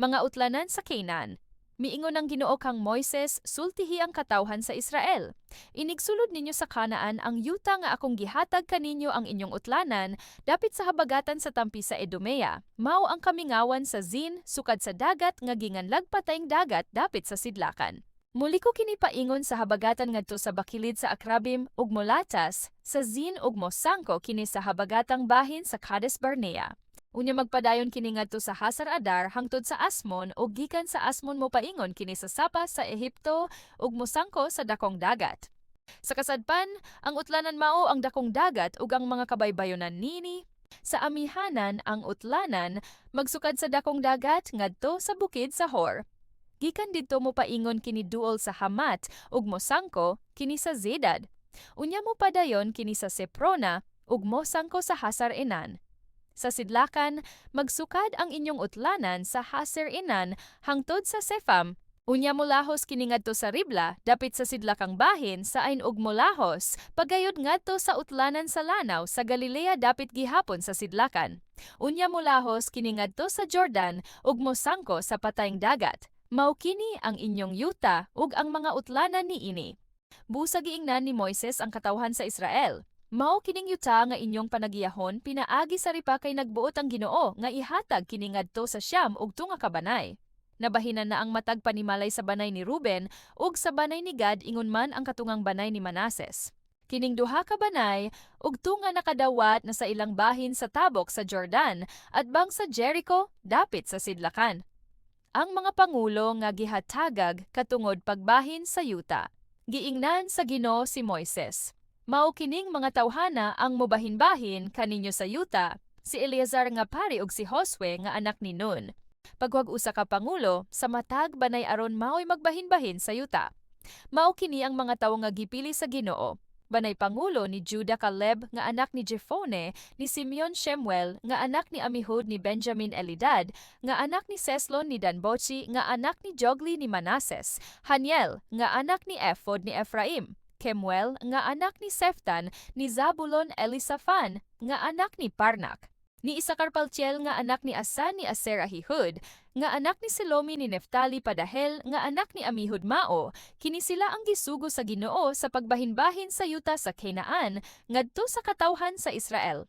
mga utlanan sa Canaan. Miingon ang Ginoo kang Moises, sultihi ang katawhan sa Israel. Inigsulod ninyo sa Kanaan ang yuta nga akong gihatag kaninyo ang inyong utlanan, dapit sa habagatan sa tampi sa Edumea. Mao ang kamingawan sa Zin, sukad sa dagat nga ginganlag patayng dagat dapit sa sidlakan. Muli ko kini paingon sa habagatan ngadto sa bakilid sa Akrabim ug Molatas, sa Zin ug Mosangko kini sa habagatang bahin sa Kades Barnea. Unya magpadayon kini ngadto sa Hasar Adar hangtod sa Asmon ug gikan sa Asmon mo paingon kini sa Sapa sa Ehipto ug mosangko sa dakong dagat. Sa kasadpan, ang utlanan mao ang dakong dagat ug ang mga kabaybayonan nini. Sa amihanan ang utlanan magsukad sa dakong dagat ngadto sa bukid sa Hor. Gikan didto mo paingon kini duol sa Hamat ug mosangko kini sa Zedad. Unya mo padayon kini sa Seprona ug mosangko sa Hasar Enan. Sa sidlakan, magsukad ang inyong utlanan sa Haser Inan hangtod sa Sefam. Unya mulahos kini ngadto sa Ribla, dapit sa sidlakang bahin sa ain ug mulahos, pagayod ngadto sa utlanan sa Lanaw sa Galilea dapit gihapon sa sidlakan. Unya mulahos kini ngadto sa Jordan ug mosangko sa patayng dagat. Mao kini ang inyong yuta ug ang mga utlanan niini. Busa giingnan ni Moises ang katawhan sa Israel. Mao kining yuta nga inyong panagiyahon pinaagi sa ripa kay nagbuot ang Ginoo nga ihatag kini ngadto sa siyam ug tunga ka banay. Nabahinan na ang matag panimalay sa banay ni Ruben ug sa banay ni Gad ingon man ang katungang banay ni Manases. Kining duha ka banay ug tunga nakadawat na sa ilang bahin sa tabok sa Jordan at bang sa Jericho dapit sa sidlakan. Ang mga pangulo nga gihatagag katungod pagbahin sa yuta. Giingnan sa Ginoo si Moises. Mao kining mga tawhana ang mobahin-bahin kaninyo sa yuta, si Eleazar nga pari ug si Josue nga anak ni Nun. Pagwag usa ka pangulo, sa matag banay aron mao'y magbahin-bahin sa yuta. Mao kini ang mga tawo nga gipili sa Ginoo. Banay pangulo ni Judah Caleb nga anak ni Jephone, ni Simeon Shemuel nga anak ni Amihud ni Benjamin Elidad, nga anak ni Seslon ni Danbochi nga anak ni Jogli ni Manases, Haniel nga anak ni Ephod ni Ephraim, Kemuel nga anak ni Seftan ni Zabulon Elisaphan nga anak ni Parnak. Ni Isakar Paltiel nga anak ni Asan ni Aser Ahihud, nga anak ni Silomi ni Neftali Padahel nga anak ni Amihud Mao, kini sila ang gisugo sa Ginoo sa pagbahin-bahin sa yuta sa Canaan ngadto sa katawhan sa Israel.